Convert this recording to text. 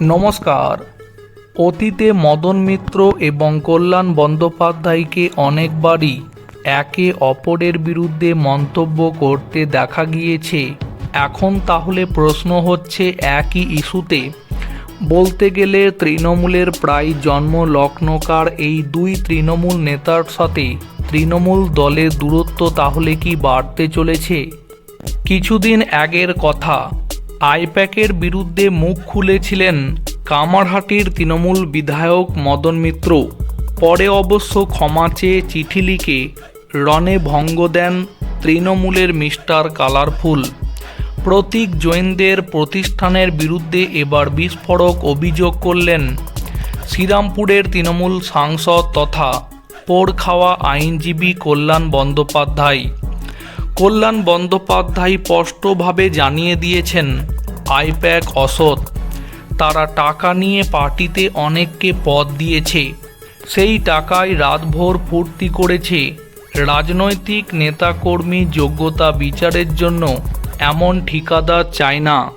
নমস্কার। অতীতে মদন মিত্র এবং কল্যাণ বন্দ্যোপাধ্যায়কে অনেকবারই একে অপরের বিরুদ্ধে মন্তব্য করতে দেখা গিয়েছে। এখন তাহলে প্রশ্ন হচ্ছে একই ইস্যুতে। বলতে গেলে তৃণমূলের প্রায় জন্ম লগ্নকার এই দুই তৃণমূল নেতার সাথে তৃণমূল দলের দূরত্ব তাহলে কি বাড়তে চলেছে? কিছুদিন আগের কথা আইপ্যাকের বিরুদ্ধে মুখ খুলেছিলেন কামারহাটির তৃণমূল বিধায়ক মদন মিত্র। পরে অবশ্য ক্ষমা চেয়ে চিঠি লিখে রণে ভঙ্গ দেন তৃণমূলের মিস্টার কালারফুল। প্রতীক জৈনদের প্রতিষ্ঠানের বিরুদ্ধে এবার বিস্ফোরক অভিযোগ করলেন শ্রীরামপুরের তৃণমূল সাংসদ তথা পোড় খাওয়া আইনজীবী কল্যাণ বন্দ্যোপাধ্যায়। কল্যাণ বন্দ্যোপাধ্যায় স্পষ্টভাবে জানিয়ে দিয়েছেন, আইপ্যাক অসৎ। তারা টাকা নিয়ে পার্টিতে অনেককে পদ দিয়েছে। সেই টাকায় রাতভর ফুর্তি করেছে। রাজনৈতিক নেতাকর্মী যোগ্যতা বিচারের জন্য এমন ঠিকাদার চায় না।